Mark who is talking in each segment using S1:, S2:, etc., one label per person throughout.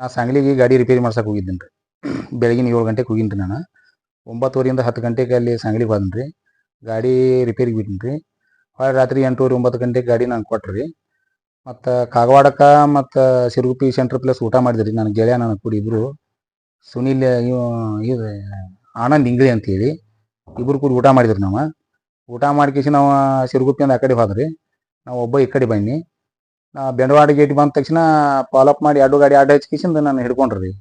S1: ನಾ ಸಾಂಗ್ಲಿಗೆ ಗಾಡಿ ರಿಪೇರಿ ಮಾಡ್ಸಕ್ಕೆ ಹೋಗಿದ್ದೀನಿ ರೀ ಬೆಳಗಿನ ಏಳು ಗಂಟೆಗೆ ಹೋಗಿನಿ ರೀ ನಾನು. ಒಂಬತ್ತುವರೆಯಿಂದ ಹತ್ತು ಗಂಟೆಗೆ ಅಲ್ಲಿ ಸಾಂಗ್ಲಿಗೆ ಬಂದ್ ರೀ ಗಾಡಿ ರಿಪೇರಿಗೆ ಬಿಟ್ಟಿನಿ ರೀ ಹೊಳೆ ರಾತ್ರಿ ಎಂಟೂವರೆ, ಒಂಬತ್ತು ಗಂಟೆಗೆ ಗಾಡಿ ನಾನು ಕೊಟ್ರಿ. ಮತ್ತು ಕಾಗವಾಡಕ್ಕೆ ಮತ್ತು ಸಿರುಗುಪ್ಪಿ ಸೆಂಟ್ರ್ ಪ್ಲಸ್ ಊಟ ಮಾಡಿದ್ರಿ ನನ್ನ ಗೆಳೆಯ ನನ್ನ ಕೂಡಿ ಇಬ್ಬರು ಸುನಿಲ್, ಇವ, ಇದು, ಆನಂದ್ ಇಂಗ್ಳಿ ಅಂತೇಳಿ ಇಬ್ಬರು ಕೂಡಿ ಊಟ ಮಾಡಿದ್ರಿ ನಾವು. ಊಟ ಮಾಡ್ಕೇಸಿ ನಾವು ಸಿರುಗುಪ್ಪಿಯಿಂದ ಆ ಕಡೆ ಹೋದ್ರಿ. ನಾವು ಒಬ್ಬ ಈ ಕಡೆ ಬನ್ನಿ ಬೆಂಡವಾಡ ಗೇಟ್ ಬಂದ ತಕ್ಷಣ ಫಾಲೋಅಪ್ ಮಾಡಿ ಎರಡು ಗಾಡಿ ಅಡ್ಡ ಹಚ್ಕಿಸಿಂದ ನಾನು ಹಿಡ್ಕೊಂಡ್ರಿ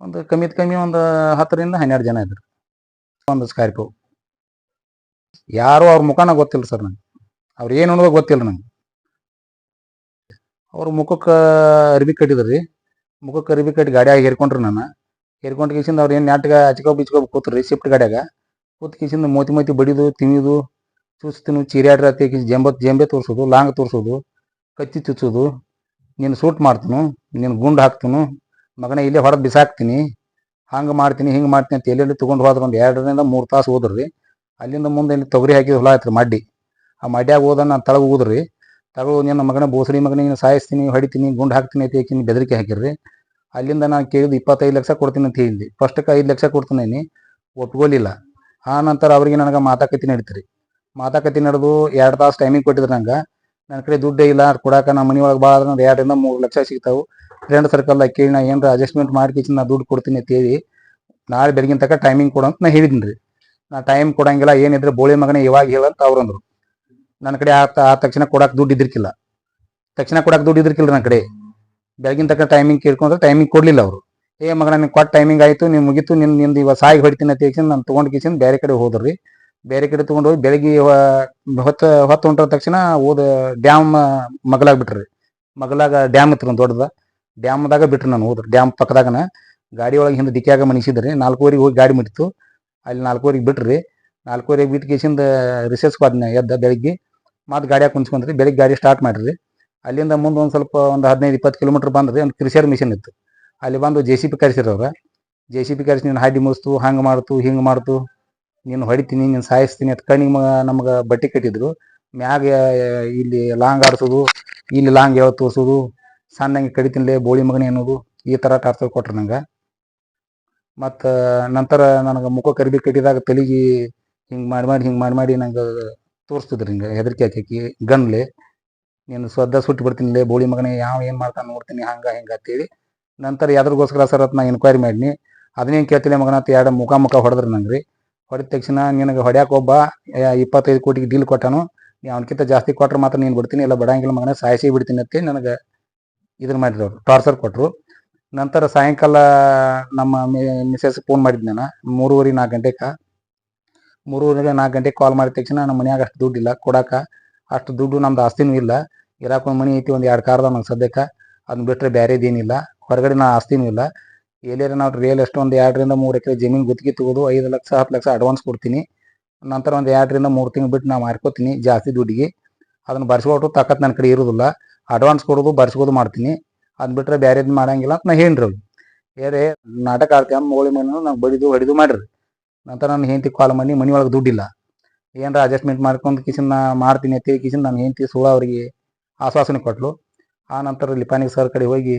S1: ಒಂದು ಕಮ್ಮಿತ್ ಕಮ್ಮಿ ಒಂದು ಹತ್ತರಿಂದ ಹನ್ನೆರಡು ಜನ ಇದ್ರು. ಒಂದು ಸ್ಕಾರ್ಪಿಯೋ ಯಾರು ಅವ್ರ ಮುಖನ ಗೊತ್ತಿಲ್ಲ ಸರ್ ನಂಗೆ. ಅವ್ರು ಏನು ಅನ್ನೋದು ಗೊತ್ತಿಲ್ಲ ನಂಗೆ. ಅವ್ರ ಮುಖಕ್ಕೆ ಅರ್ಬಿ ಕಟ್ಟಿದ್ರು. ಮುಖಕ್ಕೆ ಅರ್ಬಿ ಕಟ್ಟಿ ಗಾಡಿಯಾಗ ಹೇರ್ಕೊಂಡ್ರಿ ನಾನು. ಹೇರ್ಕೊಂಡು ಕಿಸಿಂದ ಅವ್ರು ಏನು ನಾಟಕ ಹಚ್ಕೊ ಬಿಚ್ಕೊ ಕೂತ್ರಿ ಶಿಫ್ಟ್ ಗಾಡಿಯಾಗ. ಕೂತ್ ಕಿಸಿಂದ ಮೋತಿ ಮೋತಿ ಬಡಿದು ತಿವಿದು ಚುಸ್ತಿನು ಚೀರ್ಯಾಡ್ರ ಜಂಬತ್ ಜಂಬ ತೋರಿಸೋದು, ಲಾಂಗ್ ತೋರಿಸೋದು, ಕತ್ತಿ ಚುಚ್ಚೋದು. ನೀನು ಸೂಟ್ ಮಾಡ್ತೀನಿ, ನೀನು ಗುಂಡು ಹಾಕ್ತೀನಿ, ಮಗನ ಇಲ್ಲೇ ಹೊರಗೆ ಬಿಸಾಕ್ತೀನಿ, ಹಂಗೆ ಮಾಡ್ತೀನಿ, ಹಿಂಗೆ ಮಾಡ್ತೀನಿ ಅಂತ ಎಲ್ಲೆಲ್ಲಿ ತೊಗೊಂಡು ಹೋದ್ರೆ ಒಂದು ಎರಡರಿಂದ ಮೂರು ತಾಸು ಹೋದ್ರಿ ಅಲ್ಲಿಂದ ಮುಂದೆ ಇಲ್ಲಿ ತೊಗರಿ ಹಾಕಿದ ಹೊಲ ಆಯ್ತು ಮಡ್ಡಿ. ಆ ಮಡ್ಯಾಗ ಹೋದ ನಾನು ತಳಗ ಹೋದ್ರಿ ತಗೋ ನಿನ್ನ ಮಗನ ಬೋಸರಿ ಮಗನ ನೀನು ಸಾಯಿಸ್ತೀನಿ, ಹೊಡಿತೀನಿ, ಗುಂಡು ಹಾಕ್ತೀನಿ ಅಂತ ಏಕಿನ ಬೆದರಿಕೆ ಹಾಕಿರ್ರಿ. ಅಲ್ಲಿಂದ ನಾನು ಕೇಳಿದ್ದು ಇಪ್ಪತ್ತೈದು ಲಕ್ಷ ಕೊಡ್ತೀನಿ ಅಂತ ಹೇಳಿದ್ದೆ ಫಸ್ಟಕ್ಕೆ ಐದು ಲಕ್ಷ ಕೊಡ್ತೀನಿ ಒಪ್ಕೊಲಿಲ್ಲ ಆ ನಂತರ ಅವರಿಗೆ ನನಗೆ ಮಾತಾಕತಿ ನಡೀತ್ರಿ ಮಾತಾಕತಿ ನಡೆದು ಎರಡು ತಾಸು ಟೈಮಿಂಗ್ ಕೊಟ್ಟಿದ್ರು ನಂಗೆ. ನನ್ನ ಕಡೆ ದುಡ್ಡೇ ಇಲ್ಲ ಕೊಡಾಕ ನಮ್ಮ ಮನೆ ಒಳಗೆ ಭಾಳ ಅಂದ್ರೆ ಎರಡರಿಂದ ಮೂರು ಲಕ್ಷ ಸಿಗ್ತಾವು. ಫ್ರೆಂಡ್ ಸರ್ಕಲ್ ಕೇಳಿ ನಾ ಏನಾರ ಅಡ್ಜಸ್ಟ್ಮೆಂಟ್ ಮಾಡಿ ನಾ ದುಡ್ಡು ಕೊಡ್ತೀನಿ ಅಂತೇಳಿ ನಾಳೆ ಬೆಳಗಿನ ತನಕ ಟೈಮಿಂಗ್ ಕೊಡು ಅಂತ ನಾ ಹೇಳಿದ್ದೀನಿ ರೀ. ನಾ ಟೈಮ್ ಕೊಡಂಗಿಲ್ಲ ಏನಿದ್ರೆ ಬೋಳಿ ಮಗನೇ ಇವಾಗ ಹೇಳಂತ ಅವ್ರು ಅಂದ್ರು. ನನ್ನ ಕಡೆ ಆ ತಕ್ಷಣ ಕೊಡಕ್ಕೆ ದುಡ್ಡು ಇದ್ದಿರ್ಕಿಲ್ಲ. ತಕ್ಷಣ ಕೊಡಕ್ಕೆ ದುಡ್ಡು ಇದ್ದಿರ್ಕಿಲ್ಲ ನನ್ನ ಕಡೆ. ಬೆಳಗಿನ ತನಕ ಟೈಮಿಂಗ್ ಕೇಳ್ಕೊಂಡ್ರೆ ಟೈಮಿಂಗ್ ಕೊಡಲಿಲ್ಲ ಅವರು. ಏ ಮಗನ, ನಿನ್ ಕೊಟ್ಟ ಟೈಮಿಂಗ್ ಆಯಿತು ನೀವು ಮುಗೀತು ನಿನ್ನ ನಿಂದು ಇವಾಗ ಸಾಯಿ ಹೊಡಿತೀನಿ ಅಂತ ಹೇಳಿ ನಾನು ತೊಗೊಂಡು ಕಿಸಿಂದ ಬೇರೆ ಕಡೆ ಹೋದ್ರಿ ಬೇರೆ ಕಡೆ ತಗೊಂಡು ಹೋಗಿ ಬೆಳಗ್ಗೆ ಹೊತ್ತ, ಹೊತ್ತು ಹೊಂಟ್ರ ತಕ್ಷಣ ಓದ ಡ್ಯಾಮ್ ಮಗಲಾಗ ಬಿಟ್ರಿ ಮಗಲಾಗ ಡ್ಯಾಮ್ ಇತ್ತು ಒಂದು ದೊಡ್ಡದ. ಡ್ಯಾಮ್ದಾಗ ಬಿಟ್ರಿ ನಾನು ಹೋದ್ರಿ. ಡ್ಯಾಮ್ ಪಕ್ಕದಾಗನ ಗಾಡಿ ಒಳಗೆ ಹಿಂದೆ ಡಿಕ್ಕಿಯಾಗ ಮನಿಸಿದ್ರಿ. ನಾಲ್ಕೂವರೆಗೆ ಹೋಗಿ ಗಾಡಿ ಮುಟ್ಟಿತ್ತು ಅಲ್ಲಿ ನಾಲ್ಕೂವರೆಗೆ ಬಿಟ್ರಿ. ನಾಲ್ಕೂವರೆಗೆ ಬಿಟ್ಟು ಕೇಸಿಂದ ರಿಸರ್ಚ್ ಬಾದ್ನ ಎದ್ದ ಬೆಳಿಗ್ಗೆ ಮತ್ತೆ ಗಾಡಿಯಾಗ ಕುಂಚ್ಕೊಂಡ್ರಿ ಬೆಳಿಗ್ಗೆ ಗಾಡಿ ಸ್ಟಾರ್ಟ್ ಮಾಡಿರಿ. ಅಲ್ಲಿಂದ ಮುಂದೆ ಒಂದು ಸ್ವಲ್ಪ ಒಂದು ಹದಿನೈದು, ಇಪ್ಪತ್ತು ಕಿಲೋಮೀಟ್ರ್ ಬಂದ್ರಿ. ಒಂದು ಕ್ರಿಷರ್ ಮಿಷನ್ ಇತ್ತು. ಅಲ್ಲಿ ಬಂದು ಜೆ ಸಿ ಪಿ ಕರೆಸಿರೋರು ಜೆ ಸಿ ಪಿ ಕರೆಸಿ ನೀನು ಹಾಡಿ ಮುಗಿಸ್ತು, ಹಂಗೆ ಮಾಡ್ತು, ಹಿಂಗೆ ಮಾಡ್ತು. ನೀನು ಹೊಡಿತೀನಿ, ನೀನು ಸಾಯಿಸ್ತೀನಿ ಅಂತ ಕಣ್ಣಿಗೆ ಮಗ ನಮ್ಗೆ ಬಟ್ಟೆ ಕಟ್ಟಿದ್ರು. ಮ್ಯಾಗ ಇಲ್ಲಿ ಲಾಂಗ್ ಆಡ್ಸೋದು, ಇಲ್ಲಿ ಲಾಂಗ್ ಯಾವ ತೋರ್ಸೋದು, ಸಣ್ಣಂಗೆ ಕಡಿತಿನ್ಲೇ ಬೋಳಿ ಮಗನೇ ಅನ್ನೋದು ಈ ಥರ ಟಾರ್ಚರ್ ಕೊಟ್ರು ನಂಗೆ. ಮತ್ತು ನಂತರ ನನಗೆ ಮುಖ ಕರಿಬಿ ಕಟ್ಟಿದಾಗ ತಲೆಗೆ ಹಿಂಗೆ ಮಾಡಿ ಮಾಡಿ ಹಿಂಗೆ ಮಾಡಿ ಮಾಡಿ ನಂಗೆ ತೋರಿಸ್ತಿದ್ರು ಹಿಂಗೆ ಹೆದರಿಕೆ ಹಾಕಿ ಗನ್ಲೆ ನೀನು ಸ್ವದ್ದ ಸುಟ್ಟು ಬಿಡ್ತೀನಿ ಬೋಳಿ ಮಗನೇ, ಯಾವ ಏನು ಮಾಡ್ತಾನೆ ನೋಡ್ತೀನಿ ಹಂಗೆ ಹಿಂಗೆ ಅಂತೇಳಿ. ನಂತರ ಯಾವ್ದ್ರಗೋಸ್ಕರ ಸರ್ ಅಂತ ನಾ ಇನ್ಕ್ವೈರಿ ಮಾಡಿನಿ. ಅದನ್ನೇನು ಕೇಳ್ತಿಲ್ಲ ಮಗನ ಅಂತ ಎರಡು ಮುಖ ಮುಖ ಹೊಡೆದ್ರು ನಂಗೆ ರೀ ಹೊಡೆದ ತಕ್ಷಣ ನಿನಗೆ ಹೊಡ್ಯಾಕ ಒಬ್ಬ ಇಪ್ಪತ್ತೈದು ಕೋಟಿಗೆ ಡೀಲ್ ಕೊಟ್ಟನು. ನೀ ಅವನಕ್ಕಿಂತ ಜಾಸ್ತಿ ಕೊಟ್ರೆ ಮಾತ್ರ ನೀನು ಬಿಡ್ತೀನಿ, ಇಲ್ಲ ಬಿಡಂಗಿಲ್ಲ ಮಗನ ಸಾಯಿಸಿ ಬಿಡ್ತೀನಿ ಅಂತ ನನಗೆ ಇದನ್ನ ಮಾಡಿದ್ರು ಟಾರ್ಚರ್ ಕೊಟ್ಟರು ನಂತರ ಸಾಯಂಕಾಲ ನಮ್ಮ ಮಿಸಸ್ ಫೋನ್ ಮಾಡಿದ್ದೆ ನಾನು, ಮೂರುವರೆ ನಾಲ್ಕು ಗಂಟೆಗೆ ಮೂರುವರೆ ನಾಲ್ಕು ಗಂಟೆಗೆ ಕಾಲ್ ಮಾಡಿದ ತಕ್ಷಣ ನಮ್ಮ ಮನ್ಯಾಗ ಅಷ್ಟು ದುಡ್ಡಿಲ್ಲ ಕೊಡಾಕ ಅಷ್ಟು ದುಡ್ಡು ನಮ್ದು ಆಸ್ತಿನೂ ಇಲ್ಲ. ಇರಾಕ ಒಂದು ಮನೆ ಐತಿ, ಒಂದು ಎರಡು ಕಾರ್ದ ನಂಗೆ ಸದ್ಯಕ್ಕೆ. ಅದನ್ನ ಬಿಟ್ಟರೆ ಬೇರೆದೇನಿಲ್ಲ ಹೊರಗಡೆ ನಾ ಆಸ್ತಿನೂ ಇಲ್ಲ. ಎಲ್ಲೇರ ನಾವು ರಿಯಲ್ ಎಸ್ಟ್ ಒಂದು ಎರಡರಿಂದ ಮೂರು ಎಕರೆ ಜಮೀನು ಗುತ್ತಿಗೆ ತಗೋದು ಐದು ಲಕ್ಷ, ಹತ್ತು ಲಕ್ಷ ಅಡ್ವಾನ್ಸ್ ಕೊಡ್ತೀನಿ. ನಂತರ ಒಂದು ಎರಡರಿಂದ ಮೂರು ತಿಂಗಳು ಬಿಟ್ಟು ನಾವು ಮಾರ್ಕೋತೀನಿ ಜಾಸ್ತಿ ದುಡ್ಡಿಗೆ. ಅದನ್ನು ಬರ್ಸ್ಕೊಟ್ಟು ತಾಕತ್ ನನ್ನ ಕಡೆ ಇರೋದಿಲ್ಲ. ಅಡ್ವಾನ್ಸ್ ಕೊಡೋದು, ಬರ್ಸ್ಕೋದು ಮಾಡ್ತೀನಿ. ಅದು ಬಿಟ್ಟರೆ ಬೇರೆದು ಮಾಡಂಗಿಲ್ಲ ಅಂತ ನಾ ಹೇಳಿರಿ ಬೇರೆ ನಾಟಕ ಆಡ್ತೀವಿ ಮೋಳಿ ಮನೆ ನಂಗೆ ಬಡಿದು, ಹೊಡಿದು ಮಾಡಿರಿ. ನಂತರ ನನ್ನ ಹೆಂಡತಿ ಕಾಲ್ ಮಾಡಿ ಮನೆ ಒಳಗೆ ದುಡ್ಡಿಲ್ಲ ಏನಾರ ಅಡ್ಜಸ್ಟ್ಮೆಂಟ್ ಮಾಡ್ಕೊಂಡು ಕಿಸಿನ ನಾ ಮಾಡ್ತೀನಿ ಅಂತೇಳಿ ಕಿಶನ್ ನನ್ನ ಹೆಂಡತಿ ಸುಳ ಅವರಿಗೆ ಆಶ್ವಾಸನೆ ಕೊಟ್ಟಲು ಆ ನಂತರ ಲಿಪಾನಿಗೆ ಸರ್ ಕಡೆ ಹೋಗಿ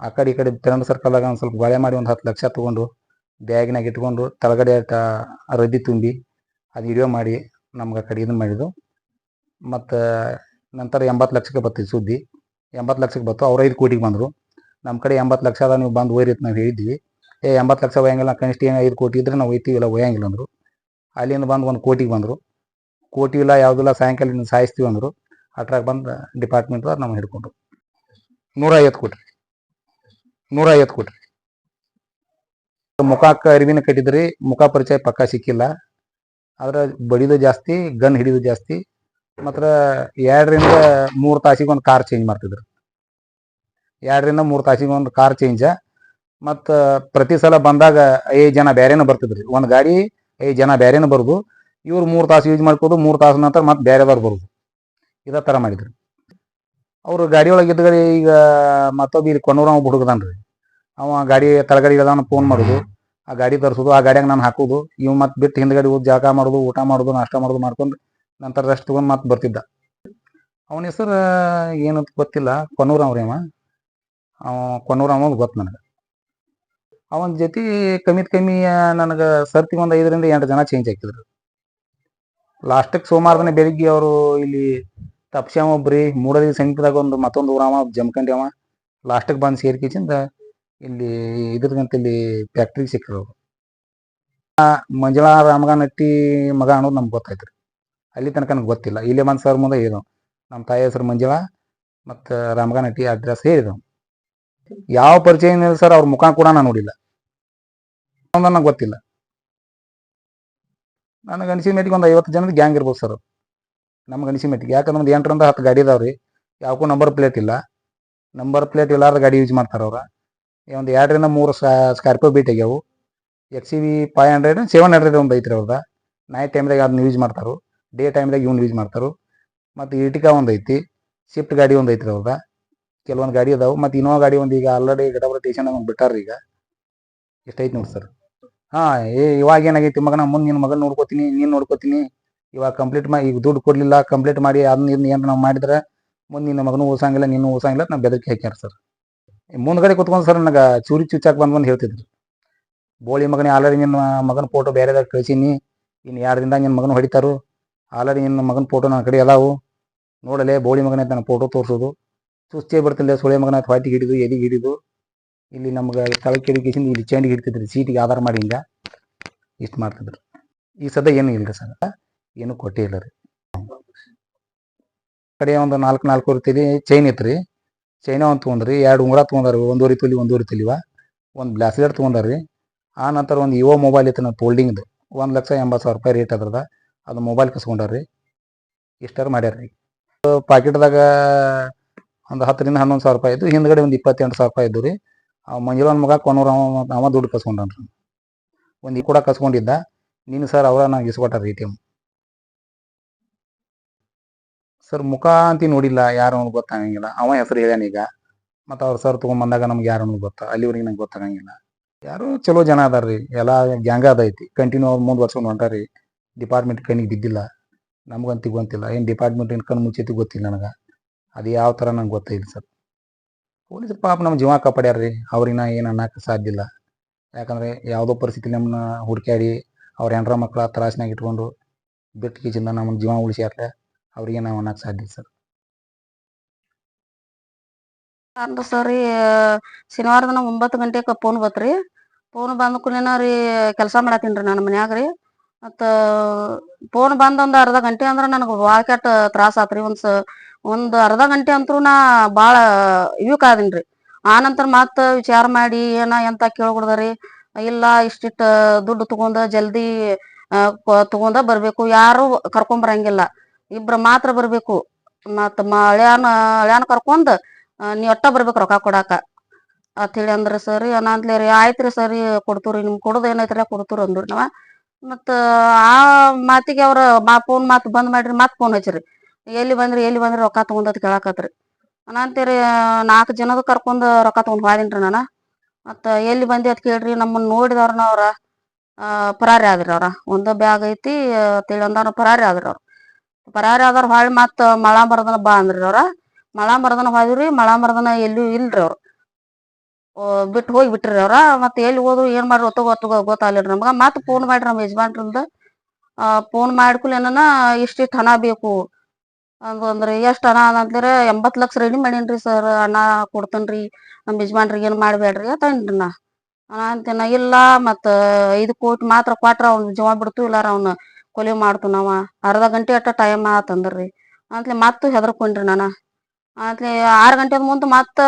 S1: ಆ ಕಡೆ ಈ ಕಡೆ ತಿರಂಡ ಸರ್ಕಲ್ದಾಗ ಒಂದು ಸ್ವಲ್ಪ ಗೊಳೆ ಮಾಡಿ ಒಂದು ಹತ್ತು ಲಕ್ಷ ತೊಗೊಂಡು ಬ್ಯಾಗ್ನಾಗ ಇಟ್ಕೊಂಡು ತಳಗಡೆ ರದ್ದಿ ತುಂಬಿ ಅದು ವಿಡಿಯೋ ಮಾಡಿ ನಮ್ಗೆ ಕಡೆ ಇದನ್ನ ಮಾಡಿದ್ದು ಮತ್ತು, ನಂತರ ಎಂಬತ್ತು ಲಕ್ಷಕ್ಕೆ ಬತ್ತಿ ಸುದ್ದಿ. ಎಂಬತ್ತು ಲಕ್ಷಕ್ಕೆ ಬಂತು ಅವ್ರ ಐದು ಕೋಟಿಗೆ ಬಂದರು. ನಮ್ಮ ಕಡೆ ಎಂಬತ್ತು ಲಕ್ಷ ಅದ, ನೀವು ಬಂದು ಅಂತ ನಾವು ಹೇಳಿದ್ವಿ. ಏ, ಎಂಬತ್ತು ಲಕ್ಷ ಒಯ್ಯಂಗಿಲ್ಲ, ಕನಿಷ್ಠ ಏನು ಐದು ಕೋಟಿ ಇದ್ರೆ ನಾವು ಒಯ್ತೀವಿ, ಇಲ್ಲ ಒಯ್ಯಂಗಿಲ್ಲ ಅಂದರು. ಅಲ್ಲಿಂದ ಬಂದು ಒಂದು ಕೋಟಿಗೆ ಬಂದರು. ಕೋಟಿ ಇಲ್ಲ ಯಾವುದಿಲ್ಲ ಸಾಯಂಕಾಲ ಸಾಯಿಸ್ತೀವಿ ಅಂದರು. ಅಟ್ರಾಗ ಬಂದು ಡಿಪಾರ್ಟ್ಮೆಂಟ್ ನಮ್ಮ ಹಿಡ್ಕೊಂಡ್ರು. ನೂರ ಐವತ್ತು ಕೊಟ್ರಿ ನೂರ ಐವತ್ತು ಕೊಟ್ರಿ ಮುಖಾಕ ಅರಿವಿನ ಕಟ್ಟಿದ್ರಿ, ಮುಖ ಪರಿಚಯ ಪಕ್ಕ ಸಿಕ್ಕಿಲ್ಲ. ಆದ್ರೆ ಬಡಿದು ಜಾಸ್ತಿ, ಗನ್ ಹಿಡಿದು ಜಾಸ್ತಿ, ಮಾತ್ರ ಎರಡರಿಂದ ಮೂರು ತಾಸಿಗೆ ಒಂದು ಕಾರ್ ಚೇಂಜ್ ಮಾಡ್ತಿದ್ರು. ಎರಡರಿಂದ ಮೂರು ತಾಸಿಗೆ ಒಂದು ಕಾರ್ ಚೇಂಜ ಮತ್ತು ಪ್ರತಿ ಸಲ ಬಂದಾಗ ಐದು ಜನ ಬೇರೆನೇ ಬರ್ತಿದ್ರಿ. ಒಂದು ಗಾಡಿ ಐದು ಜನ ಬೇರೆನೇ ಬರೋದು, ಇವ್ರು ಮೂರು ತಾಸು ಯೂಸ್ ಮಾಡ್ಕೋದು, ಮೂರು ತಾಸು ನಂತರ ಮತ್ತೆ ಬೇರೆದವ್ರು ಬರೋದು. ಇದೇ ಥರ ಮಾಡಿದ್ರು. ಅವರು ಗಾಡಿ ಒಳಗೆ ಈಗ ಮತ್ತೊಬ್ಬ ಇಲ್ಲಿ ಹುಡುಗದನ್ರಿ ಹುಡುಗದಾನ್ರಿ. ಅವ ಗಾಡಿ ಕೆಳಗಡೆ ಇಳದವನ ಫೋನ್ ಮಾಡೋದು. ಆ ಗಾಡಿ ತರಿಸೋದು ಆ ಗಾಡಿಯಾಗ ನಾನು ಹಾಕೋದು. ಇವ್ ಮತ್ತೆ ಬಿಟ್ಟು ಹಿಂದ್ಗಡೆ ಹೋಗಿ ಜಳಕ ಮಾಡೋದು ಊಟ ಮಾಡೋದು ನಾಷ್ಟ ಮಾಡೋದು ಮಾಡ್ಕೊಂಡು ನಂತರ ರೆಸ್ಟ್ ತಗೊಂಡು ಮತ್ತೆ ಬರ್ತಿದ್ದ. ಅವನ ಹೆಸರು ಏನಂತ ಗೊತ್ತಿಲ್ಲ ಕೊನೂರ್ ಅವ್ರೇವ ಅವ ಕೊನ್ನೂರು ಅವ ಗೊತ್ತು ನನಗೆ. ಅವನ ಜೊತೆ ಕಮ್ಮಿತ್ ಕಮ್ಮಿ ನನಗೆ ಸರ್ತಿ ಒಂದು ಐದರಿಂದ ಎಂಟು ಜನ ಚೇಂಜ್ ಆಗ್ತಿದ್ರು. ಲಾಸ್ಟಿಗೆ ಸೋಮವಾರ ಬೆಳಿಗ್ಗೆ ಅವರು ಇಲ್ಲಿ ತಪ್ಸ್ಯಾವ ಒಬ್ರಿ ಮೂಡದಿ ಸಮೀಪದಾಗ ಒಂದು ಮತ್ತೊಂದು ಊರವ ಜಮಖಂಡಿ ಅವ. ಲಾಸ್ಟಿಗೆ ಬಂದು ಸೇರ್ಕಿಸಿಂದ ಇಲ್ಲಿ ಇದ್ರಗಂತ ಇಲ್ಲಿ ಫ್ಯಾಕ್ಟ್ರಿ ಸಿಕ್ಕರು ಮಂಜುಳಾ ರಾಮಗಾನಟ್ಟಿ ಮಗ ಅನ್ನೋದು ನಮ್ಗೆ ಗೊತ್ತಾಯ್ತು ಅಲ್ಲಿ ತನಕ ನನಗೆ ಗೊತ್ತಿಲ್ಲ. ಇಲ್ಲೇ ಬಂದು ಸರ್ ಮುಂದೆ ಹೇಳಿದವು. ನಮ್ಮ ತಾಯಿ ಹೆಸರು ಮಂಜುಳಾ, ಮತ್ತು ರಾಮಗಾನಟ್ಟಿ ಅಡ್ರೆಸ್ ಹೇಳಿದವು. ಯಾವ ಪರಿಚಯ ಸರ್, ಅವ್ರ ಮುಖ ಕೂಡ ನಾನು ನೋಡಿಲ್ಲ. ನನಗೆ ಗೊತ್ತಿಲ್ಲ. ನನಗೆ ಗಣಿಸಿ ಮೇಟಿಗೆ ಒಂದು ಐವತ್ತು ಜನದ ಗ್ಯಾಂಗ್ ಇರ್ಬೋದು ಸರ್ ನಮ್ಮ ಗಣಿಸಿ ಮೇಟಿಗೆ ಯಾಕಂದ್ರೆ ಒಂದು ಎಂಟರಿಂದ ಹತ್ತು ಗಾಡಿ ಇದಾವ್ರಿ ಯಾವಕ್ಕೂ ನಂಬರ್ ಪ್ಲೇಟ್ ಇಲ್ಲ. ನಂಬರ್ ಪ್ಲೇಟ್ ಇಲ್ಲಾರ್ದ ಗಾಡಿ ಯೂಸ್ ಮಾಡ್ತಾರೆ ಅವ್ರ. ಒಂದು ಎರಡರಿಂದ ಮೂರು Scorpio beat ಆಗ್ಯಾವು. X C V five hundred seven hundred ಒಂದು ಐತ್ರಿ ಅವ್ರದ. ನೈಟ್ ಟೈಮ್ದಾಗ ಅದನ್ನ ಯೂಸ್ ಮಾಡ್ತಾರೆ. ಡೇ ಟೈಮ್ದಾಗ ಇವ್ನ ಯೂಸ್ ಮಾಡ್ತಾರೆ. ಮತ್ತು ಇಟಿಕಾ ಒಂದು ಐತಿ. ಶಿಫ್ಟ್ ಗಾಡಿ ಒಂದು ಐತ್ರಿ ಅವ್ರದ. ಕೆಲವೊಂದು ಗಾಡಿ ಅದಾವೆ. ಮತ್ತು ಇನ್ನೋ ಗಾಡಿ ಒಂದು ಈಗ ಆಲ್ರೆಡಿ ಗಡಬರ ಟೇಷನ್ ಒಂದು ಬಿಟ್ಟಾರ್ರಿ ಈಗ. ಎಷ್ಟೈತಿ ನೋಡಿ ಸರ್. ಹಾಂ, ಏ, ಇವಾಗ ಏನಾಗೈತಿ ಮಗನ? ಮುಂದೆ ನಿನ್ನ ಮಗನ ನೋಡ್ಕೋತೀನಿ, ನೀನು ನೋಡ್ಕೋತೀನಿ. ಇವಾಗ ಕಂಪ್ಲೀಟ್ ಮಾಡಿ ಈಗ ದುಡ್ಡು ಕೊಡಲಿಲ್ಲ ಕಂಪ್ಲೀಟ್ ಮಾಡಿ ಅದನ್ನ ಏನು ನಾವು ಮಾಡಿದ್ರೆ, ಮುಂದೆ ನಿನ್ನ ಮಗನೂ ಓಸಂಗಿಲ್ಲ ನೀನು ಓಸಂಗಿಲ್ಲ ನಾವು ಬೆದರಿಕೆ ಹಾಕ್ಯಾರ ಸರ್. ಮುಂದ್ಗಡೆ ಕುತ್ಕೊಂಡು ಸರ್ ನನಗೆ ಚೂರಿ ಚುಚ್ಚಾಕ್ ಬಂದು ಬಂದು ಹೇಳ್ತಿದ್ರು. ಬೋಳಿ ಮಗನೇ ಆಲ್ರೆಡಿ ನಿನ್ನ ಮಗನ ಫೋಟೋ ಬೇರೆದಾಗ ಕಳ್ಸೀನಿ. ಇನ್ನು ಎರಡು ದಿನದಾಗ ನಿನ್ನ ಮಗನ ಹೊಡಿತಾರು, ಆಲ್ರೆಡಿ ನಿನ್ನ ಮಗನ ಫೋಟೋ ನನ್ನ ಕಡೆ ಅದಾವು. ನೋಡಲೇ ಬೋಳಿ ಮಗನೇ ನನ್ನ ಫೋಟೋ ತೋರಿಸೋದು. ಸುಸ್ತೇ ಬರ್ತಿಲ್ಲ ಸೊಳೆ ಮಗನ ಹೊಟ್ಟಿಗೆ ಹಿಡಿದು, ಎದಿಗೆ ಹಿಡಿದು. ಇಲ್ಲಿ ನಮ್ಗೆ ತಳಕ್ಕೆ ಹಿಡಿಕೇಸಿಂದ ಇಲ್ಲಿ ಚೇಂಡಿಗೆ ಹಿಡ್ತಿದ್ರು. ಸೀಟಿಗೆ ಆಧಾರ ಮಾಡಿ ಹಿಂಗೆ ಇಷ್ಟು ಮಾಡ್ತಿದ್ರು. ಈ ಸದ್ಯ ಏನು ಇಲ್ಲ ಸರ್? ಏನು ಕೊಟ್ಟೇ ಇಲ್ಲ ರೀ. ಕಡೆ ಒಂದು ನಾಲ್ಕು ನಾಲ್ಕು ರೀತಿಲಿ ಚೈನ್ ಇತ್ತು ಚೈನ ಒಂದು ತೊಗೊಂಡ್ರಿ, ಎರಡು ಉಂಗುರ ತೊಗೊಂಡಾರಿ ಒಂದೂವರೆ ತೊಲಿ, ಒಂದೂವರೆ ತೊಲಿವ? ಒಂದು ಬ್ಲಾಸ್ಲೆಟ್ ತೊಗೊಂಡಾರಿ ಆ ನಂತರ ಒಂದು ಇವೋ ಮೊಬೈಲ್ ಇತ್ತು ನನ್ನ ಫೋಲ್ಡಿಂಗ್ದು ಒಂದು ಲಕ್ಷ ಎಂಬತ್ತು ಸಾವಿರ ರೂಪಾಯಿ ರೇಟ್ ಅದ್ರದ ಅದು ಮೊಬೈಲ್ ಕಸ್ಕೊಂಡಾರ್ರಿ. ಇಷ್ಟಾರು ಮಾಡ್ಯಾರ್ರಿ. ಪಾಕೆಟ್ದಾಗ ಒಂದು ಹತ್ತರಿಂದ ಹನ್ನೊಂದು ಸಾವಿರ ರೂಪಾಯಿ ಇದ್ದು ಹಿಂದ್ಗಡೆ ಒಂದು ಇಪ್ಪತ್ತೆಂಟು ಸಾವಿರ ರೂಪಾಯಿ ಇದ್ದು ರೀ ಆ ಮಂಜುಳನ ಮಗ ಕೊನೂರು ಅವ ದುಡ್ಡು ಕಸ್ಕೊಂಡ್ರಿ ಒಂದು ಈ ಕೂಡ ಕಸ್ಕೊಂಡಿದ್ದ. ನೀನು ಸರ್ ಅವರ ನಂಗೆ ಇಸ್ಕೊಟ್ಟಾರ ಎ ಟಿ ಎಂ ಸರ್ ಮುಖ ಅಂತ ನೋಡಿಲ್ಲ, ಯಾರು ಅನ್ನೋದು ಗೊತ್ತಾಗಂಗಿಲ್ಲ. ಅವ ಹೆಸರು ಹೇಳ್ಯಾನ ಈಗ. ಮತ್ತು ಅವ್ರ ಸರ್ ತೊಗೊಂಬಂದಾಗ ನಮ್ಗೆ ಯಾರು ಅನ್ನೋದು ಗೊತ್ತಾ, ಅಲ್ಲಿವರೆಗೆ ನಂಗೆ ಗೊತ್ತಾಗಂಗಿಲ್ಲ. ಯಾರು ಚಲೋ ಜನ ಅದಾರ್ರಿ. ಎಲ್ಲ ಗ್ಯಾಂಗ ಅದೈತಿ ಕಂಟಿನ್ಯೂ ಅವ್ರು ವರ್ಷಕೊಂಡು ಹೊಂಟಾರಿ ಡಿಪಾರ್ಟ್ಮೆಂಟ್ ಕಣ್ಣಿಗೆ ಬಿದ್ದಿಲ್ಲ. ನಮ್ಗಂತೂ ಗೊತ್ತಿಲ್ಲ. ಏನು ಡಿಪಾರ್ಟ್ಮೆಂಟ್ ಏನು ಕಣ್ಣು ಮುಚ್ಚೈತಿ ಗೊತ್ತಿಲ್ಲ ನನಗೆ. ಅದು ಯಾವ ಥರ ನಂಗೆ ಗೊತ್ತಿಲ್ಲ ಸರ್. ಪೊಲೀಸ್ ಪಾಪ ನಮ್ಮ ಜೀವ ಕಾಪಾಡ್ಯಾರ್ರಿ. ಅವ್ರಿನ ಏನು ಅನ್ನಕ್ಕೆ ಸಾಧ್ಯ ಇಲ್ಲ. ಯಾಕಂದರೆ ಯಾವುದೋ ಪರಿಸ್ಥಿತಿ ನಮ್ಮನ್ನ ಹುಡುಕ್ಯಾಡಿ, ಅವ್ರ ಹೆಂಡ್ರ ಮಕ್ಕಳ ತ್ರಾಸಿನಾಗ ಇಟ್ಕೊಂಡು ಬಿಟ್ಟು ಕೀಚಿಂದ ನಮ್ಮ ಜೀವ ಉಳಿಸ್ಯಾರ್ರೆ ಅವ್ರಿಗೆ ನಾವು ಅನ್ನಕ್ಕೆ ಸಾಧ್ಯ ಸರ್.
S2: ಅಂದ್ರ ಸರಿ ಶನಿವಾರ ದಿನ ಒಂಬತ್ತು ಗಂಟೆಗೆ ಫೋನ್ ಬತ್ರಿ. ಫೋನ್ ಬಂದ ಕೂಡಲೇನ ರೀ ಕೆಲಸ ಮಾಡತ್ತೀನಿ ರೀ ನಾನು ಮನ್ಯಾಗ ರೀ. ಮತ್ತು ಫೋನ್ ಬಂದ ಒಂದು ಅರ್ಧ ಗಂಟೆ ಅಂದ್ರೆ ನನಗೆ ಭಾಳ ಕೆಟ್ಟ ತ್ರಾಸ ಆತ್ರಿ ಒಂದು ಸ ಒಂದು ಅರ್ಧ ಗಂಟೆ ಅಂತೂ ನಾ ಭಾಳ ಇವ್ಕ್ ಆದೀನಿ ರೀ. ಆನಂತರ ಮತ್ತೆ ವಿಚಾರ ಮಾಡಿ, ಏನ ಎಂತ ಕೇಳ್ಕೊಡ್ದ ಇಲ್ಲ, ಇಷ್ಟಿಟ್ಟು ದುಡ್ಡು ತಗೊಂಡ ಜಲ್ದಿ ತಗೊಂಡ ಬರ್ಬೇಕು. ಯಾರು ಕರ್ಕೊಂಡ್ ಬರಂಗಿಲ್ಲ ಇಬ್ರ ಮಾತ್ರ ಬರ್ಬೇಕು. ಮತ್ತ ಮಳ್ಯಾನ ಹಳ್ಯಾನ ಕರ್ಕೊಂಡ್ ನೀ ಒಟ್ಟ ಬರ್ಬೇಕು ರೊಕ್ಕ ಕೊಡಾಕ. ಅಂತ ಹೇಳಿ ಅಂದ್ರ, ಸರಿ ಅನಂತ್ಲೆ ರೀ, ಆಯ್ತ್ರಿ ಸರಿ ಕೊಡ್ತೂರಿ ನಿಮ್ ಕೊಡೋದ್ ಏನೈತ್ರಲ್ಲ ಕೊಡ್ತೂರಿ ಅಂದ್ರಿ ನಾವ. ಮತ್ತ ಆ ಮಾತಿಗೆ ಅವ್ರ ಮಾ ಫೋನ್ ಮಾತ್ ಬಂದ್ ಮಾಡ್ರಿ ಮತ್ ಫೋನ್ ಹಚ್ಚಿರಿ. ಎಲ್ಲಿ ಬಂದ್ರಿ ಎಲ್ಲಿ ಬಂದ್ರಿ ರೊಕ್ಕ ತಗೊಂಡದ್ ಕೇಳಾಕತ್ರಿ. ಅನಂತೀರಿ ನಾಲ್ಕು ಜನದ ಕರ್ಕೊಂಡ್ ರೊಕ್ಕ ತಗೊಂಡ್ ಹೋದಿನ್ರಿ ನಾನ. ಮತ್ತ ಎಲ್ಲಿ ಬಂದಿ ಅದ್ ಕೇಳ್ರಿ, ನಮ್ಮನ್ ನೋಡಿದವ್ರನ ಅವ್ರ ಪರಾರಿ ಆದ್ರಿ ಅವ್ರ. ಒಂದ ಬ್ಯಾಗ್ ಐತಿ ಅಂತೇಳಿ ಅಂದವ್ರ ಪರಾರಿ ಆದ್ರಿ ಅವ್ರ. ಪರಾರಿ ಆದವ್ರ ಹೊಳ್ಳಿ ಮತ್ತ ಮಳ ಮರದನ ಬಾ ಅಂದ್ರಿ ಅವ್ರ. ಮಳ ಮರದನ ಹೋದ್ರಿ ಮಳ ಮರದನ ಎಲ್ಲೂ ಇಲ್ರಿ ಅವ್ರು. ಬಿಟ್ಟು ಹೋಗಿ ಬಿಟ್ರಿ ಅವ್ರ. ಮತ್ತೆ ಎಲ್ಲಿ ಹೋದ್ರು ಏನ್ ಮಾಡ್ರಿ ಒತ್ತು ಗೊತ್ತ ಗೊತ್ತಾಗ್ಲಿಲ್ರಿ ನಮ್ಗ. ಮತ್ತೆ ಫೋನ್ ಮಾಡ್ರಿ ನಮ್ಮ ಯಜಮಾನ್ರಿಂದ ಫೋನ್ ಏನನ ಇಷ್ಟಿಷ್ಟು ಹಣ ಬೇಕು. ಅಂತಂದ್ರಿ ಎಷ್ಟ್ ಹಣ ಅಂತಂದ್ರೆ ಎಂಬತ್ ಲಕ್ಷ ರೆಡಿ ಮಾಡೀನ್ರಿ ಸರ್ ಹಣ ಕೊಡ್ತೇನ್ರಿ. ನಮ್ಮ ಯಜಮಾನ್ರಿಗೆ ಏನ್ ಮಾಡ್ಬೇಡ್ರಿ ಅಂತ ಅಂದ್ರಿ ನಾ ನಾ ಅಂತೀನ ಇಲ್ಲ, ಮತ್ತ ಐದು ಕೋಟಿ ಮಾತ್ರ ಕೊಟ್ರ ಅವ್ನ ಜೀವ ಬಿಡ್ತು ಇಲ್ಲಾರ ಅವ್ನ. ಕೊಲೆ ಮಾಡ್ತು ನಾವ. ಅರ್ಧ ಗಂಟೆ ಅಟ್ಟ ಟೈಮ್ ಆತಂದ್ರಿ ಅಂತ್ಲಿ ಮತ್ತ ಹೆದರ್ಕೊಂಡ್ರಿ ನಾನ. ಅಂತ್ಲಿ ಆರು ಗಂಟೆ ಮುಂದೆ ಮತ್ತೆ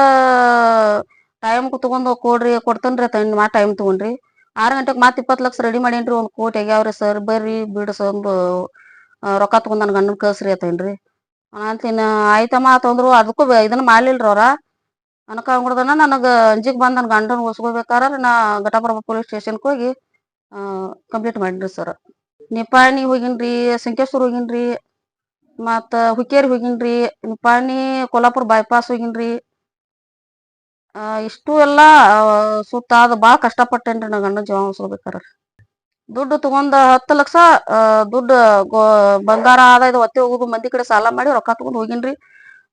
S2: ಟೈಮ್ ತಗೊಂಡು ಕೊಡ್ರಿ, ಕೊಡ್ತೇನ್ರಿ ತಂದು ಮಾ ಟೈಮ್ ತಗೊಂಡ್ರಿ. ಆರು ಗಂಟೆಗೆ ಮತ್ತೆ ಇಪ್ಪತ್ತು ಲಕ್ಷ ರೆಡಿ ಮಾಡೇನ್ರಿ ಒಂದು ಕೋಟಿ ಆಗ್ಯಾವ್ರಿ ಸರ್ ಬರ್ರಿ, ಬಿಡ್ಸ ಒಂದು ರೊಕ್ಕ ತಗೊಂಡ್ ನನ್ ಗಂಡನ ಕಳ್ಸ್ರಿ ಅತೇನ್ರಿ ಅಂತಿನ ಆಯ್ತಮ್ಮ ತಂದ್ರು ಅದಕ್ಕೂ ಇದನ್ನ ಮಾಡ್ಲಿಲ್ರಿ ಅವ್ರ. ಅನ್ಕೊಂಡ್ಬಿಡ್ದನ ನನಗೆ ಅಂಜಿಗ್ ಬಂದ್ ನನ್ನ ಗಂಡನ ಹೊಸ್ಕೋಬೇಕಾರ ನಾ ಘಟಪ್ರಭಾ ಪೊಲೀಸ್ ಸ್ಟೇಷನ್ಗೆ ಹೋಗಿ ಕಂಪ್ಲೀಟ್ ಮಾಡಿನ್ರಿ ಸರ್ ನಿಪಾಣಿ ಹೋಗಿನ್ರಿ ಸಂಕೇಶ್ವರ ಹೋಗಿನ್ರಿ ಮತ್ತ ಹುಕ್ಕೇರಿ ಹೋಗಿನ್ರಿ ನಿಪಾಣಿ ಕೊಲ್ಲಾಪುರ ಬೈಪಾಸ್ ಹೋಗಿನ್ರಿ. ಆ, ಇಷ್ಟು ಎಲ್ಲಾ ಸುತ್ತ ಅದು ಭಾಳ ಕಷ್ಟಪಟ್ಟೇನ್ರಿ ನಾ ಗಂಡನ ಜೀವ ಉಳಿಸ್ಕೋಬೇಕಾರ ದುಡ್ಡು ತಗೊಂಡ ಹತ್ತು ಲಕ್ಷ ದುಡ್ಡು ಬಂಗಾರ ಆದ ಇದು ಒತ್ತೆ ಹೋಗುದು ಮಂದಿ ಕಡೆ ಸಾಲ ಮಾಡಿ ರೊಕ್ಕ ತಗೊಂಡ್ ಹೋಗಿನ್ರಿ.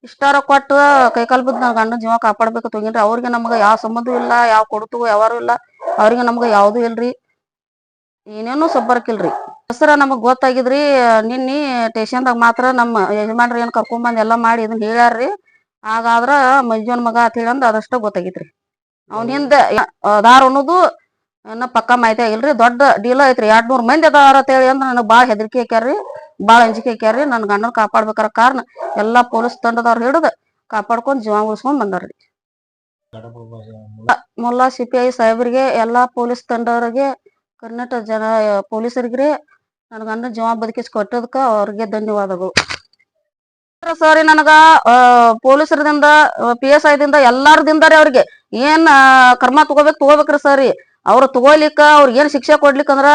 S2: ಇಷ್ಟಾರ ಕೊಟ್ಟು ಕೈಕಾಲು ಬಿದ್ದು ನನ್ನ ಗಂಡನ ಜೀವ ಕಾಪಾಡ್ಬೇಕು ತೊಗಿನ್ರಿ ಅವ್ರಿಗೆ ನಮ್ಗೆ ಯಾವ ಸಂಬಂಧ ಇಲ್ಲ ಯಾವ ಕೊಡ್ತು ಯಾವಾರು ಇಲ್ಲ ಅವ್ರಿಗೆ ನಮ್ಗ ಯಾವ್ದು ಇಲ್ರಿ. ಏನೇನು ಸಬ್ಬರ್ಕಿಲ್ರಿ. ಹೆಸರ ನಮಗ್ ಗೊತ್ತಾಗಿದ್ರಿ ನಿನ್ನಿ ಸ್ಟೇಷನ್ದಾಗ ಮಾತ್ರ ನಮ್ಮ ಯಜಮಾನ್ರಿ ಏನ್ ಕರ್ಕೊಂಬಂದ್ ಎಲ್ಲಾ ಮಾಡಿ ಇದನ್ನ ಹೇಳ್ಯಾರ್ರಿ. ಹಾಗಾದ್ರ ಮಂಜುನ್ ಮಗ ಅಂತ ಹೇಳಂದ್ ಅದಷ್ಟ ಗೊತ್ತಾಗಿತ್ರಿ. ಅವ್ನ ಹಿಂದ ಅದಾರ ಅನ್ನೋದು ಇನ್ನ ಪಕ್ಕಾ ಮಾಹಿತಿ ಆಗಿಲ್ರಿ. ದೊಡ್ಡ ಡೀಲ್ ಐತ್ರಿ. ಎರಡ್ ನೂರ್ ಮಂದಿ ಅದಾರ ಅಂತ ಹೇಳಿ ಅಂದ್ರ ನನಗ್ ಬಾಳ ಹೆದರಿಕೆ ಹಾಕ್ಯಾರ್ರಿ ಬಾಳ ಅಂಜಿಕೆ ಹಾಕ್ಯಾರ್ರಿ ನನ್ ಗಂಡನ್ ಕಾಪಾಡ್ಬೇಕಾರ ಕಾರಣ ಎಲ್ಲಾ ಪೊಲೀಸ್ ತಂಡದವ್ರು ಹಿಡಿದು ಕಾಪಾಡ್ಕೊಂಡ್ ಜೀವ ಉಳಿಸ್ಕೊಂಡ್ ಬಂದಾರ್ರಿ. ಮೊಲ್ಲಾ ಸಿಪಿಐ ಸಾಹೇಬ್ರಿಗೆ ಎಲ್ಲಾ ಪೊಲೀಸ್ ತಂಡವರಿಗೆ ಕರ್ನಾಟಕ ಜನ ಪೊಲೀಸರಿಗೆ ನನ್ನ ಗಂಡನ ಜೀವ ಬದುಕಿಸಿ ಕೊಟ್ಟದಕ್ಕ ಅವ್ರಿಗೆ ಧನ್ಯವಾದಗಳು. ಸರಿ ನನಗ ಪೊಲೀಸರದಿಂದ ಪಿ ಎಸ್ ಐದಿಂದ ಎಲ್ಲಾರದಿಂದ ರೀ ಅವ್ರಿಗೆ. ಏನ್ ಕರ್ಮ ತಗೋಬೇಕು ತಗೋಬೇಕ್ರಿ ಸರಿ. ಅವ್ರು ತಗೋಲಿಕ್ಕ, ಅವ್ರಿಗೆ ಏನ್ ಶಿಕ್ಷೆ ಕೊಡ್ಲಿಕ್ಕಂದ್ರ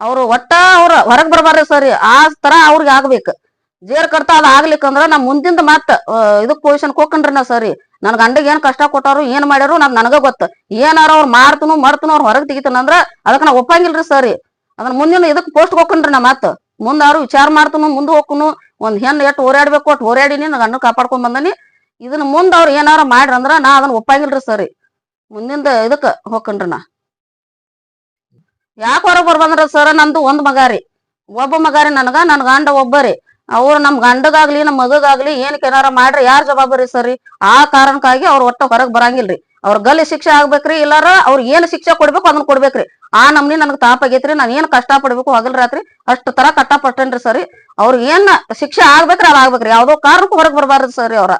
S2: ಅವ್ರು ಒಟ್ಟ ಅವ್ರ ಹೊರಗ್ ಬರ್ಬಾರ್ರಿ ಸರಿ. ಆ ತರ ಅವ್ರಿಗೆ ಆಗ್ಬೇಕು. ಜೇರ್ ಕರ್ತ ಅದ್ ಆಗ್ಲಿಕ್ಕಂದ್ರ ನಾ ಮುಂದಿಂದ ಮತ್ತ ಇದಕ್ ಪೊಸಿಷನ್ ಕೊಕ್ಕಂಡ್ರಿ ನಾ ಸರಿ. ನನ್ ಗಂಡಗ್ ಏನ್ ಕಷ್ಟ ಕೊಟ್ಟಾರು, ಏನ್ ಮಾಡ್ಯಾರು ನನ್ ನನಗ ಗೊತ್ತ. ಏನಾರ ಅವ್ರು ಮಾಡ್ತನು ಮರ್ತನು ಅವ್ರ ಹೊರಗ್ ತೆಗಿತಾನಂದ್ರ ಅದಕ್ಕ ನಾ ಒಪ್ಪಂಗಿಲ್ರಿ ಸರಿ. ಅದನ್ನ ಮುಂದಿನ ಇದಕ್ಕೆ ಪೋಸ್ಟ್ ಹೋಗ್ಕೊಂಡ್ರಿ ನಾ ಮಾತು. ಮುಂದ ಅವ್ರು ವಿಚಾರ ಮಾಡ್ತನು, ಮುಂದ್ ಹೋಗ್ಕನು, ಒಂದ್ ಹೆಣ್ಣು ಎಷ್ಟು ಓಡಾಡ್ಬೇಕು ಅಟ್ ಓಡಾಡಿನಿ ನಾ ಗಂಡ ಕಾಪಾಡ್ಕೊಂಡ್ ಬಂದನಿ. ಇದನ್ನ ಮುಂದ್ ಅವ್ರ ಏನಾರ ಮಾಡ್ರಂದ್ರ ನಾ ಅದನ್ನ ಒಪ್ಪಾಗಿಲ್ರಿ ಸರಿ. ಮುಂದಿಂದ ಇದಕ್ಕ ಹೋಗ್ಕೊಂಡ್ರಿ ನಾ. ಯಾಕ ಹೊರಗ್ ಬರ್ಬಂದ್ರ ಸರ್ ನಂದು ಒಂದ್ ಮಗಾರಿ ಒಬ್ಬ ಮಗಾರಿ ನನಗ, ನನ್ ಗಂಡ ಒಬ್ಬರಿ ಅವ್ರು ನಮ್ ಗಂಡಗಾಗ್ಲಿ, ನಮ್ ಮಗಗಾಗ್ಲಿ ಏನಕ್ಕೆ ಏನಾರ ಮಾಡ್ರಿ, ಯಾರ ಜವಾಬ್ದಾರಿ ಸರಿ ಆ ಕಾರಣಕ್ಕಾಗಿ ಅವ್ರ ಒಟ್ಟ ಹೊರಗ್ ಬರಂಗಿಲ್ರಿ. ಅವ್ರ ಗಲ್ಲಿ ಶಿಕ್ಷೆ ಆಗ್ಬೇಕ್ರಿ, ಇಲ್ಲಾರ ಅವ್ರ ಏನ್ ಶಿಕ್ಷೆ ಕೊಡ್ಬೇಕು ಅದನ್ನ ಕೊಡ್ಬೇಕ್ರಿ. ಆ ನಮ್ನಿ ನನಗ್ ತಾಪ ಆಗೈತ್ರಿ ನಾನ್ ಏನ್ ಕಷ್ಟ ಪಡ್ಬೇಕು ಹಗಲ್ ರಾತ್ರಿ, ಅಷ್ಟ್ ತರ ಪಟ್ಟೇನ್ರಿ ಸರಿ. ಅವ್ರ ಏನ್ ಶಿಕ್ಷೆ ಆಗ್ಬೇಕ್ರಿ ಅದ್ ಆಗ್ಬೇಕ್ರಿ, ಯಾವ್ದೋ ಕಾರಣಕ್ಕೂ ಹೊರಗ್ ಬರ್ಬಾರ್ದು ಸರಿ ಅವ್ರ.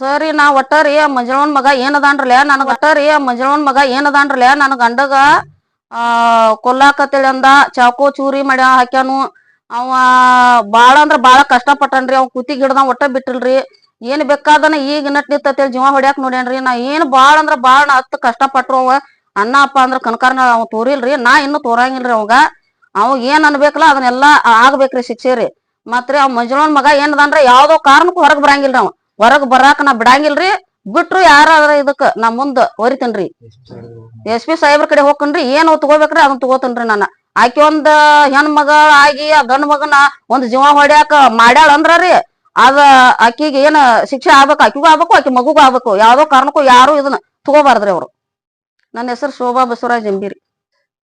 S2: ಸರಿ ನಾ ಒಟ್ಟಾರಿ ಮಂಜಳವನ್ ಮಗ ಏನದಾನ್ರಲ್ಲ ನನಗ ಒಟ್ಟಾರಿ ಮಂಜಳವನ್ ಮಗ ಏನದಾನ್ರಲ್ಲ ನನ್ ಗಂಡಗ ಆ, ಕೊಲ್ಲಾಕತ್ತೇಳಿ ಅಂದ, ಚಾಕು ಚೂರಿ ಮಾಡ್ಯ ಹಾಕ್ಯಾನು. ಅವ ಬಾಳ ಅಂದ್ರ ಬಾಳ ಕಷ್ಟ ಪಟ್ಟನ್ರಿ, ಅವ್ ಕುತ್ತಿಗೆ ಹಿಡ್ದ ಒಟ್ಟ ಬಿಟ್ಟಿಲ್ರಿ. ಏನ್ ಬೇಕಾದನ ಈಗ ನಟ್ ನಿತ್ತೇಳಿ ಜೀವ ಹೊಡ್ಯಾಕ್ ನೋಡ್ಯಾನ್ರಿ. ನಾ ಏನ್ ಬಾಳ ಅಂದ್ರ ಬಾಳ ನಾ ಕಷ್ಟ ಪಟ್ರು ಅವ. ಅಣ್ಣ, ಅಪ್ಪ ಅಂದ್ರ ಕನಕಾರನ ಅವ್ ತೋರಿಲ್ರಿ. ನಾ ಇನ್ನು ತೋರಂಗಿಲ್ರಿ ಅವಾಗ. ಅವಾಗ ಏನ್ ಅನ್ಬೇಕಲ್ಲ ಅದನ್ನೆಲ್ಲಾ ಆಗ್ಬೇಕ್ರಿ ಶಿಕ್ಷೆ ರೀ. ಮತ್ರಿ ಅವ್ ಮಂಜುಳನ್ ಮಗ ಏನದಂದ್ರ ಯಾವ್ದೋ ಕಾರಣಕ್ಕೂ ಹೊರಗ್ ಬರಂಗಿಲ್ರಿ ಅವ. ಹೊರಗ್ ಬರಾಕ ನಾ ಬಿಡಂಗಿಲ್ರಿ. ಬಿಟ್ರು ಯಾರಾದ್ರ ಇದಕ್ಕ ನಾ ಮುಂದ ಹೊರಿತೇನ್ರಿ ಎಸ್ ಪಿ ಸಾಹೇಬ್ರ ಕಡೆ ಹೋಗ್ಕನ್ರಿ ಏನ್ ತಗೋಬೇಕ್ರಿ ಅದನ್ನ ತಗೋತೇನ್ರಿ ನಾನು. ಆಕಿ ಒಂದ್ ಹೆಣ್ ಮಗ ಆಗಿ ಆ ಗಂಡ್ ಮಗನ ಒಂದ್ ಜೀವ ಹೊಡ್ಯಾಕ ಮಾಡ್ಯಾಳ ಅಂದ್ರಿ ಅದ ಆಕಿಗೆ ಏನ ಶಿಕ್ಷೆ ಆಗ್ಬೇಕು, ಆಕಿಗೂ ಆಗ್ಬೇಕು, ಆಕಿ ಮಗುಗೂ ಆಗ್ಬೇಕು. ಯಾವ್ದೋ ಕಾರಣಕ್ಕೂ ಯಾರು ಇದನ್ನ ತಗೋಬಾರ್ದ್ರಿ ಅವ್ರು. ನನ್ನ ಹೆಸರು ಶೋಭಾ ಬಸವರಾಜ್ ಎಂಬಿರಿ.